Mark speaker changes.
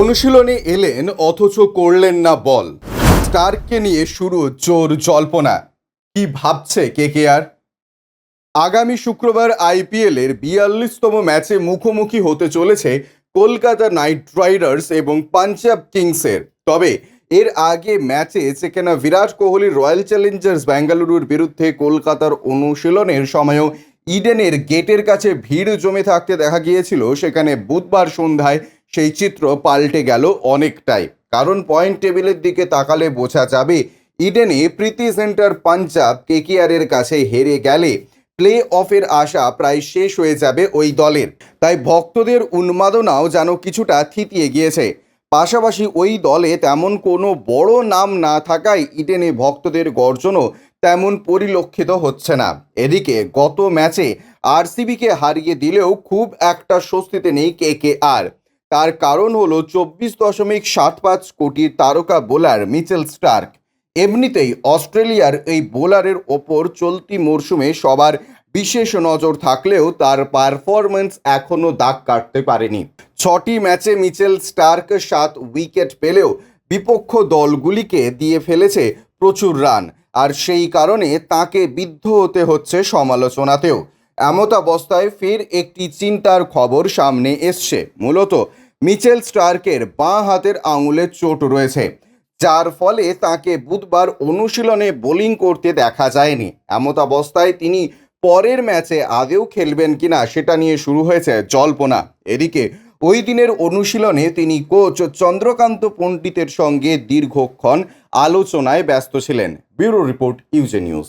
Speaker 1: অনুশীলনে এলেন, অথচ করলেন না বল। স্টারকে নিয়ে শুরু জোর জল্পনা। কি ভাবছে কে কে আর আগামী শুক্রবার আইপিএল এর বিয়াল্লিশতম ম্যাচে মুখোমুখি হতে চলেছে কলকাতা নাইট রাইডার্স এবং পাঞ্জাব কিংসের। তবে এর আগে ম্যাচে সেখানে বিরাট কোহলি রয়্যাল চ্যালেঞ্জার্স বেঙ্গালুরুর বিরুদ্ধে কলকাতার অনুশীলনের সময়ও ইডেনের গেটের কাছে ভিড় জমে থাকতে দেখা গিয়েছিল। সেখানে বুধবার সন্ধ্যায় সেই চিত্র পাল্টে গেল অনেকটাই। কারণ পয়েন্ট টেবিলের দিকে তাকালে বোঝা যাবে, ইডেনে প্রীতি সেন্টার পাঞ্জাব কেকিআরের কাছে হেরে গেলে প্লে অফের আশা প্রায় শেষ হয়ে যাবে ওই দলের। তাই ভক্তদের উন্মাদনাও যেন কিছুটা থিতিয়ে গিয়েছে। পাশাপাশি ওই দলে তেমন কোনো বড় নাম না থাকায় ইডেনে ভক্তদের গর্জনও তেমন পরিলক্ষিত হচ্ছে না। এদিকে গত ম্যাচে আরসিবিকে হারিয়ে দিলেও খুব একটা স্বস্তিতে নেই কে কে আর তার কারণ হলো চব্বিশ দশমিক সাত পাঁচ কোটির তারকা বোলার মিচেল স্টার্ক। এমনিতেই অস্ট্রেলিয়ার এই বোলারের ওপর চলতি মরশুমে সবার বিশেষ নজর থাকলেও তার পারফরম্যান্স এখনও দাগ কাটতে পারেনি। ছটি ম্যাচে মিচেল স্টার্ক সাত উইকেট পেলেও বিপক্ষ দলগুলিকে দিয়ে ফেলেছে প্রচুর রান, আর সেই কারণে তাকে বিদ্ধ হতে হচ্ছে সমালোচনাতেও। এমতাবস্থায় ফের একটি চিন্তার খবর সামনে এসছে। মূলত মিচেল স্টার্কের বাঁ হাতের আঙুলে চোট রয়েছে, যার ফলে তাকে বুধবার অনুশীলনে বোলিং করতে দেখা যায়নি। এমতাবস্থায় তিনি পরের ম্যাচে আদেও খেলবেন কিনা সেটা নিয়ে শুরু হয়েছে জল্পনা। এদিকে, ওই দিনের অনুশীলনে তিনি কোচ চন্দ্রকান্ত পণ্ডিতের সঙ্গে দীর্ঘক্ষণ আলোচনায় ব্যস্ত ছিলেন। ব্যুরো রিপোর্ট ইউজে নিউজ।